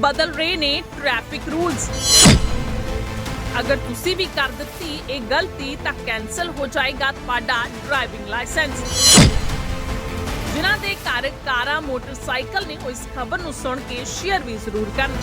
ਬਦਲ ਰਹੇ ਨੇ ਟ੍ਰੈਫਿਕ ਰੂਲਸ ਅਗਰ ਤੁਸੀਂ ਵੀ ਕਰ ਦਿੱਤੀ ਇਹ ਗਲਤੀ, ਤਾਂ ਕੈਨਸਲ ਹੋ ਜਾਏਗਾ ਤੁਹਾਡਾ ਡਰਾਈਵਿੰਗ ਲਾਇਸੈਂਸ ਜਿਨ੍ਹਾਂ ਦੇ ਘਰ ਕਾਰਾਂ, ਮੋਟਰਸਾਈਕਲ ਨੇ ਉਹ ਇਸ ਖਬਰ ਨੂੰ ਸੁਣ ਕੇ ਸ਼ੇਅਰ ਵੀ ਜ਼ਰੂਰ ਕਰਨ।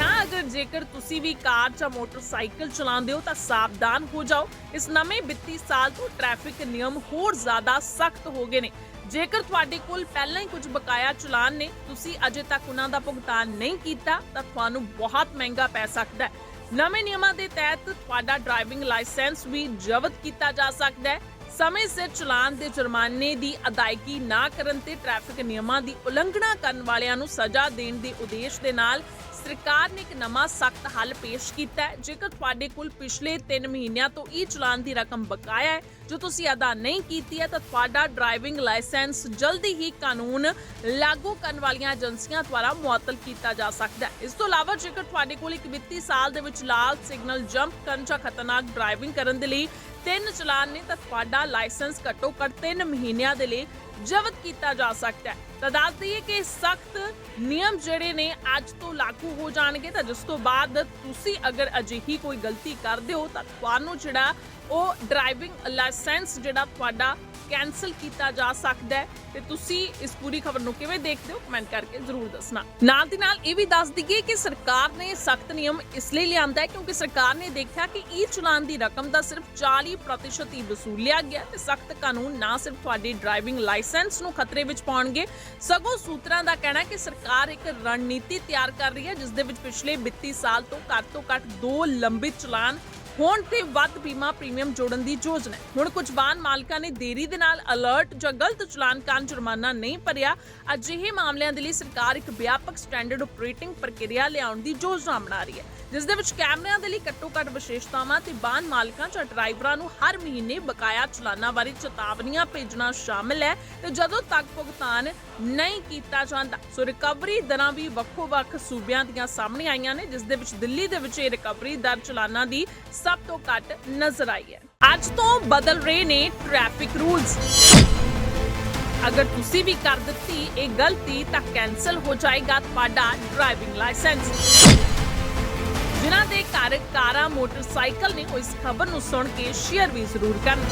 ਹਾਂ, ਅਗਰ ਜੇਕਰ ਤੁਸੀਂ ਵੀ ਕਾਰ ਜਾਂ ਮੋਟਰਸਾਈਕਲ ਚਲਾਉਂਦੇ ਹੋ, ਤਾਂ ਸਾਵਧਾਨ ਹੋ ਜਾਓ। ਇਸ ਨਵੇਂ ਵਿੱਤੀ ਸਾਲ ਤੋਂ ਟ੍ਰੈਫਿਕ ਨਿਯਮ ਹੋਰ ਜ਼ਿਆਦਾ ਸਖਤ ਹੋ ਗਏ ਨੇ। ਜੇਕਰ ਤੁਹਾਡੇ ਕੋਲ ਪਹਿਲਾਂ ਹੀ ਕੁਝ ਬਕਾਇਆ ਚਲਾਨ ਨੇ, ਤੁਸੀਂ ਅਜੇ ਤੱਕ ਉਹਨਾਂ ਦਾ ਭੁਗਤਾਨ ਨਹੀਂ ਕੀਤਾ, ਤਾਂ ਤੁਹਾਨੂੰ ਬਹੁਤ ਮਹਿੰਗਾ ਪੈ ਸਕਦਾ ਹੈ। ਨਵੇਂ ਨਿਯਮਾਂ ਦੇ ਤਹਿਤ ਤੁਹਾਡਾ ਡਰਾਈਵਿੰਗ ਲਾਇਸੈਂਸ ਵੀ ਜ਼ਬਤ ਕੀਤਾ ਜਾ ਸਕਦਾ ਹੈ। ਸਮੇਂ ਸਿਰ ਚਲਾਨ ਦੇ ਜੁਰਮਾਨੇ ਦੀ ਅਦਾਇਗੀ ਨਾ ਕਰਨ ਤੇ ਟ੍ਰੈਫਿਕ ਨਿਯਮਾਂ ਦੀ ਉਲੰਘਣਾ ਕਰਨ ਵਾਲਿਆਂ ਨੂੰ ਸਜ਼ਾ ਦੇਣ ਦੇ ਉਦੇਸ਼ ਦੇ ਨਾਲ ਸਰਕਾਰ ਨੇ ਇੱਕ ਨਵਾਂ ਸਖਤ ਹੱਲ ਪੇਸ਼ ਕੀਤਾ ਹੈ। ਜੇਕਰ ਤੁਹਾਡੇ ਕੋਲ ਪਿਛਲੇ 3 ਮਹੀਨਿਆਂ ਤੋਂ ਇਹ ਚਲਾਨ ਦੀ ਰਕਮ ਬਕਾਇਆ ਹੈ, ਜੋ ਤੁਸੀਂ ਅਦਾ ਨਹੀਂ ਕੀਤੀ ਹੈ, ਤਾਂ ਤੁਹਾਡਾ ਡਰਾਈਵਿੰਗ ਲਾਇਸੈਂਸ ਜਲਦੀ ਹੀ ਕਾਨੂੰਨ ਲਾਗੂ ਕਰਨ ਵਾਲੀਆਂ ਏਜੰਸੀਆਂ ਦੁਆਰਾ ਮੁਅੱਤਲ ਕੀਤਾ ਜਾ ਸਕਦਾ ਹੈ। ਇਸ ਤੋਂ ਇਲਾਵਾ ਜੇਕਰ ਤੁਹਾਡੇ ਕੋਲ ਇੱਕ ਵਿੱਤੀ ਸਾਲ ਦੇ ਵਿੱਚ ਲਾਲ ਸਿਗਨਲ ਜੰਪ ਕਰਨ ਜਾਂ ਖਤਰਨਾਕ ਡਰਾਈਵਿੰਗ ਕਰਨ ਦੇ ਲਈ ਤਿੰਨ ਚਲਾਨ ਨੇ, ਤਾਂ ਤੁਹਾਡਾ ਲਾਇਸੈਂਸ ਘੱਟੋ ਘੱਟ 3 ਮਹੀਨਿਆਂ ਦੇ ਲਈ ਜ਼ਬਤ ਕੀਤਾ ਜਾ ਸਕਦਾ ਹੈ। ਤਾਂ ਦੱਸ ਦਈਏ ਕਿ ਸਖਤ ਨਿਯਮ ਜਿਹੜੇ ਨੇ ਅੱਜ ਤੋਂ ਲਾਗੂ ਹੋ ਜਾਣਗੇ। ਤਾਂ ਜਿਸ ਤੋਂ ਬਾਅਦ ਤੁਸੀਂ ਅਗਰ ਅਜਿਹੀ ਕੋਈ ਗਲਤੀ ਕਰਦੇ ਹੋ, ਤਾਂ ਤੁਹਾਨੂੰ ਜਿਹੜਾ ਉਹ ਡਰਾਈਵਿੰਗ ਲਾਇਸੈਂਸ ਜਿਹੜਾ ਤੁਹਾਡਾ ਕੈਨਸਲ ਕੀਤਾ ਜਾ ਸਕਦਾ ਹੈ। ਤੇ ਤੁਸੀਂ ਇਸ ਪੂਰੀ ਖਬਰ ਨੂੰ ਕਿਵੇਂ ਦੇਖਦੇ ਹੋ? ਕਮੈਂਟ ਕਰਕੇ ਜ਼ਰੂਰ ਦੱਸਣਾ। ਨਾਲ ਦੀ ਨਾਲ ਇਹ ਵੀ ਦੱਸ ਦਈਏ ਕਿ ਸਰਕਾਰ ਨੇ ਸਖਤ ਨਿਯਮ ਇਸ ਲਈ ਲਿਆਂਦਾ ਹੈ ਕਿਉਂਕਿ ਸਰਕਾਰ ਨੇ ਦੇਖਿਆ ਕਿ ਈ ਚਲਾਨ ਦੀ ਰਕਮ ਦਾ ਸਿਰਫ 40% ਹੀ ਵਸੂਲਿਆ ਗਿਆ ਤੇ ਸਖਤ ਕਾਨੂੰਨ ਨਾ ਸਿਰਫ ਤੁਹਾਡੀ ਡਰਾਈਵਿੰਗ ਲਾਇਸੈਂਸ ਨੂੰ ਖਤਰੇ ਵਿੱਚ ਪਾਉਣਗੇ, ਸਗੋਂ ਸੂਤਰਾਂ ਦਾ ਕਹਿਣਾ ਹੈ ਕਿ ਸਰਕਾਰ ਇੱਕ ਰਣਨੀਤੀ ਤਿਆਰ ਕਰ ਰਹੀ ਹੈ, ਜਿਸ ਦੇ ਵਿੱਚ ਪਿਛਲੇ ਵਿੱਤੀ ਸਾਲ ਤੋਂ ਘੱਟ ਤੋਂ ਘੱਟ ਦੋ ਲੰਬਿਤ ਚਲਾਨ ਹੋਣ ਤੇ ਵੱਧ ਬੀਮਾ ਪ੍ਰੀਮੀਅਮ ਜੋੜਨ ਦੀ ਯੋਜਨਾ ਹੈ। ਹੁਣ ਕੁਝ ਵਾਹਨ ਮਾਲਕਾਂ ਨੇ ਦੇਰੀ ਦੇ ਨਾਲ ਅਲਰਟ ਜਾਂ ਗਲਤ ਚਲਾਨ ਕਾਰਨ ਜੁਰਮਾਨਾ ਨਹੀਂ ਭਰਿਆ। ਅਜਿਹੇ ਮਾਮਲਿਆਂ ਦੇ ਲਈ ਸਰਕਾਰ ਇੱਕ ਵਿਆਪਕ ਸਟੈਂਡਰਡ ਆਪਰੇਟਿੰਗ ਪ੍ਰਕਿਰਿਆ ਲਿਆਉਣ ਦੀ ਯੋਜਨਾ ਬਣਾ ਰਹੀ ਹੈ। ਜਿਸ ਦੇ ਵਿੱਚ ਕੈਮਰਿਆਂ ਦੇ ਲਈ ਘੱਟੋ ਘੱਟ ਵਿਸ਼ੇਸ਼ਤਾਵਾਂ ਤੇ ਵਾਹਨ ਮਾਲਕਾਂ ਜਾਂ ਡਰਾਈਵਰਾਂ ਨੂੰ ਹਰ ਮਹੀਨੇ ਬਕਾਇਆ ਚਲਾਨਾਂ ਬਾਰੇ ਚੇਤਾਵਨੀਆਂ ਭੇਜਣਾ ਸ਼ਾਮਿਲ ਹੈ ਤੇ ਜਦੋਂ ਤੱਕ ਭੁਗਤਾਨ ਨਹੀਂ ਕੀਤਾ ਜਾਂਦਾ, ਸੋ ਰਿਕਵਰੀ ਦਰਾਂ ਵੀ ਵੱਖੋ-ਵੱਖ ਸੂਬਿਆਂ ਦੀਆਂ ਸਾਹਮਣੇ ਆਈਆਂ ਨੇ, ਜਿਸ ਦੇ ਵਿੱਚ ਦਿੱਲੀ ਦੇ ਵਿੱਚ ਇਹ ਰਿਕਵਰੀ ਦਰ ਚਲਾਨਾਂ ਦੀ ਸਭ ਤੋਂ ਘੱਟ ਨਜ਼ਰ ਆਈ ਹੈ। ਅੱਜ ਤੋਂ ਬਦਲ ਰਹੇ ਨੇ ਟ੍ਰੈਫਿਕ ਰੂਲਸ ਅਗਰ ਤੁਸੀਂ ਵੀ ਕਰ ਦਿੱਤੀ ਇਹ ਗਲਤੀ, ਤਾਂ ਕੈਨਸਲ ਹੋ ਜਾਏਗਾ ਤੁਹਾਡਾ ਡਰਾਈਵਿੰਗ ਲਾਇਸੈਂਸ ਜਿਨ੍ਹਾਂ ਦੇ ਘਰ ਕਾਰਾਂ, ਮੋਟਰਸਾਈਕਲ ਨੇ ਉਹ ਇਸ ਖਬਰ ਨੂੰ ਸੁਣ ਕੇ ਸ਼ੇਅਰ ਵੀ ਜ਼ਰੂਰ ਕਰਨ।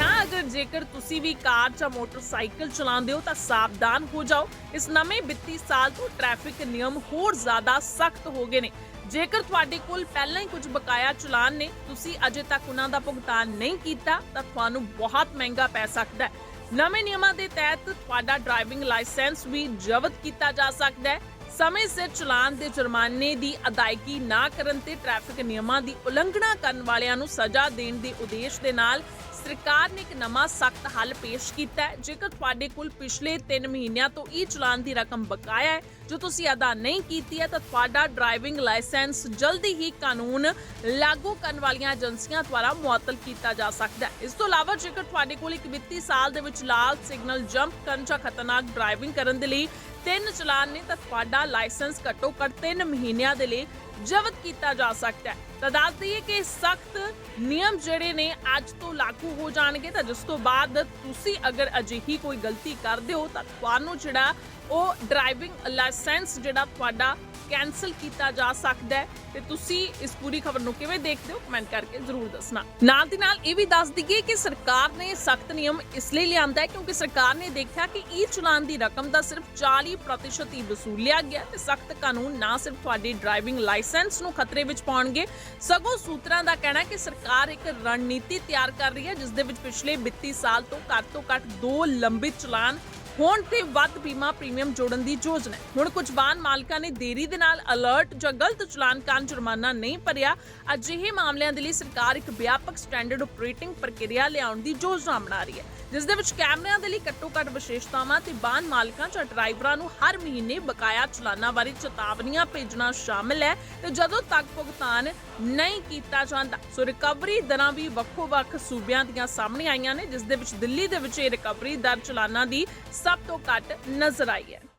ਹਾਂ, ਅਗਰ ਜੇਕਰ ਤੁਸੀਂ ਵੀ ਕਾਰ ਜਾਂ ਮੋਟਰਸਾਈਕਲ ਚਲਾਉਂਦੇ ਹੋ, ਤਾਂ ਸਾਵਧਾਨ ਹੋ ਜਾਓ। ਇਸ ਨਵੇਂ ਵਿੱਤੀ ਸਾਲ ਤੋਂ ਟ੍ਰੈਫਿਕ ਨਿਯਮ ਹੋਰ ਜ਼ਿਆਦਾ ਸਖਤ ਹੋ ਗਏ ਨੇ। ਜੇਕਰ ਤੁਹਾਡੇ ਕੋਲ ਪਹਿਲਾਂ ਹੀ ਕੁਝ ਬਕਾਇਆ ਚਲਾਨ ਨੇ, ਤੁਸੀਂ ਅਜੇ ਤੱਕ ਉਹਨਾਂ ਦਾ ਭੁਗਤਾਨ ਨਹੀਂ ਕੀਤਾ, ਤਾਂ ਤੁਹਾਨੂੰ ਬਹੁਤ ਮਹਿੰਗਾ ਪੈ ਸਕਦਾ ਹੈ। ਨਵੇਂ ਨਿਯਮਾਂ ਦੇ ਤਹਿਤ ਤੁਹਾਡਾ ਡਰਾਈਵਿੰਗ ਲਾਇਸੈਂਸ ਵੀ ਜ਼ਬਤ ਕੀਤਾ ਜਾ ਸਕਦਾ ਹੈ। ਸਮੇਂ ਸਿਰ ਚਲਾਨ ਦੇ ਜੁਰਮਾਨੇ ਦੀ ਅਦਾਇਗੀ ਨਾ ਕਰਨ ਤੇ ਟ੍ਰੈਫਿਕ ਨਿਯਮਾਂ ਦੀ ਉਲੰਘਣਾ ਕਰਨ ਵਾਲਿਆਂ ਨੂੰ ਸਜ਼ਾ ਦੇਣ ਦੇ ਉਦੇਸ਼ ਦੇ ਨਾਲ ਸਰਕਾਰ ਨੇ ਇੱਕ ਨਵਾਂ ਸਖਤ ਹੱਲ ਪੇਸ਼ ਕੀਤਾ ਹੈ। ਜੇਕਰ ਤੁਹਾਡੇ ਕੋਲ ਪਿਛਲੇ 3 ਮਹੀਨਿਆਂ ਤੋਂ ਇਹ ਚਲਾਨ ਦੀ ਰਕਮ ਬਕਾਇਆ ਹੈ, ਜੋ ਤੁਸੀਂ ਅਦਾ ਨਹੀਂ ਕੀਤੀ ਹੈ, ਤਾਂ ਤੁਹਾਡਾ ਡਰਾਈਵਿੰਗ ਲਾਇਸੈਂਸ ਜਲਦੀ ਹੀ ਕਾਨੂੰਨ ਲਾਗੂ ਕਰਨ ਵਾਲੀਆਂ ਏਜੰਸੀਆਂ ਦੁਆਰਾ ਮੁਅੱਤਲ ਕੀਤਾ ਜਾ ਸਕਦਾ ਹੈ। ਇਸ ਤੋਂ ਇਲਾਵਾ ਜੇਕਰ ਤੁਹਾਡੇ ਕੋਲ ਇੱਕ ਵਿੱਤੀ ਸਾਲ ਦੇ ਵਿੱਚ ਲਾਲ ਸਿਗਨਲ ਜੰਪ ਕਰਨ ਜਾਂ ਖਤਰਨਾਕ ਡਰਾਈਵਿੰਗ ਕਰਨ ਦੇ ਲਈ ਤਿੰਨ ਚਲਾਨ ਨੇ, ਤਾਂ ਤੁਹਾਡਾ ਲਾਇਸੈਂਸ ਘੱਟੋ ਘੱਟ 3 ਮਹੀਨਿਆਂ ਦੇ ਲਈ ਜ਼ਬਤ ਕੀਤਾ ਜਾ ਸਕਦਾ ਹੈ। ਤਾਂ ਦੱਸ ਦਈਏ ਕਿ ਸਖਤ ਨਿਯਮ ਜਿਹੜੇ ਨੇ ਅੱਜ ਤੋਂ ਲਾਗੂ ਹੋ ਜਾਣਗੇ। ਤਾਂ ਜਿਸ ਤੋਂ ਬਾਅਦ ਤੁਸੀਂ ਅਗਰ ਅਜਿਹੀ ਕੋਈ ਗਲਤੀ ਕਰਦੇ ਹੋ, ਤਾਂ ਤੁਹਾਨੂੰ ਜਿਹੜਾ ਉਹ ਡਰਾਈਵਿੰਗ ਲਾਇਸੈਂਸ ਜਿਹੜਾ ਤੁਹਾਡਾ ਕੈਨਸਲ ਕੀਤਾ ਜਾ ਸਕਦਾ ਹੈ। ਤੇ ਤੁਸੀਂ ਇਸ ਪੂਰੀ ਖਬਰ ਨੂੰ ਕਿਵੇਂ ਦੇਖਦੇ ਹੋ? ਕਮੈਂਟ ਕਰਕੇ ਜ਼ਰੂਰ ਦੱਸਣਾ। ਨਾਲ ਦੀ ਨਾਲ ਇਹ ਵੀ ਦੱਸ ਦਈਏ ਕਿ ਸਰਕਾਰ ਨੇ ਸਖਤ ਨਿਯਮ ਇਸ ਲਈ ਲਿਆਂਦਾ ਹੈ ਕਿਉਂਕਿ ਸਰਕਾਰ ਨੇ ਦੇਖਿਆ ਕਿ ਈ ਚਲਾਨ ਦੀ ਰਕਮ ਦਾ ਸਿਰਫ 40% ਹੀ ਵਸੂਲਿਆ ਗਿਆ ਤੇ ਸਖਤ ਕਾਨੂੰਨ ਨਾ ਸਿਰਫ ਤੁਹਾਡੀ ਡਰਾਈਵਿੰਗ ਲਾਇਸੈਂਸ ਨੂੰ ਖਤਰੇ ਵਿੱਚ ਪਾਉਣਗੇ, ਸਗੋਂ ਸੂਤਰਾਂ ਦਾ ਕਹਿਣਾ ਹੈ ਕਿ ਸਰਕਾਰ ਇੱਕ ਰਣਨੀਤੀ ਤਿਆਰ ਕਰ ਰਹੀ ਹੈ, ਜਿਸ ਦੇ ਵਿੱਚ ਪਿਛਲੇ ਵਿੱਤੀ ਸਾਲ ਤੋਂ ਘੱਟ ਤੋਂ ਘੱਟ ਦੋ ਲੰਬਿਤ ਚਲਾਨ ਹੋਣ ਤੇ ਵੱਧ ਬੀਮਾ ਪ੍ਰੀਮੀਅਮ ਜੋੜਨ ਦੀ ਯੋਜਨਾ ਹੈ। ਹੁਣ ਕੁਝ ਵਾਹਨ ਮਾਲਕਾਂ ਨੇ ਦੇਰੀ ਦੇ ਨਾਲ ਅਲਰਟ ਜਾਂ ਗਲਤ ਚਲਾਨ ਕਾਰਨ ਜੁਰਮਾਨਾ ਨਹੀਂ ਭਰਿਆ। ਅਜਿਹੇ ਮਾਮਲਿਆਂ ਦੇ ਲਈ ਸਰਕਾਰ ਇੱਕ ਵਿਆਪਕ ਸਟੈਂਡਰਡ ਆਪਰੇਟਿੰਗ ਪ੍ਰਕਿਰਿਆ ਲਿਆਉਣ ਦੀ ਯੋਜਨਾ ਬਣਾ ਰਹੀ ਹੈ। ਜਿਸ ਦੇ ਵਿੱਚ ਕੈਮਰਿਆਂ ਦੇ ਲਈ ਘੱਟੋ ਘੱਟ ਵਿਸ਼ੇਸ਼ਤਾਵਾਂ ਤੇ ਵਾਹਨ ਮਾਲਕਾਂ ਜਾਂ ਡਰਾਈਵਰਾਂ ਨੂੰ ਹਰ ਮਹੀਨੇ ਬਕਾਇਆ ਚਲਾਨਾਂ ਬਾਰੇ ਚੇਤਾਵਨੀਆਂ ਭੇਜਣਾ ਸ਼ਾਮਿਲ ਹੈ ਤੇ ਜਦੋਂ ਤੱਕ ਭੁਗਤਾਨ ਨਹੀਂ ਕੀਤਾ ਜਾਂਦਾ, ਸੋ ਰਿਕਵਰੀ ਦਰਾਂ ਵੀ ਵੱਖੋ-ਵੱਖ ਸੂਬਿਆਂ ਦੀਆਂ ਸਾਹਮਣੇ ਆਈਆਂ ਨੇ, ਜਿਸ ਦੇ ਵਿੱਚ ਦਿੱਲੀ ਦੇ ਵਿੱਚ ਇਹ ਰਿਕਵਰੀ ਦਰ ਚਲਾਨਾਂ ਦੀ ਸਭ ਤੋਂ ਘੱਟ ਨਜ਼ਰ ਆਈ ਹੈ।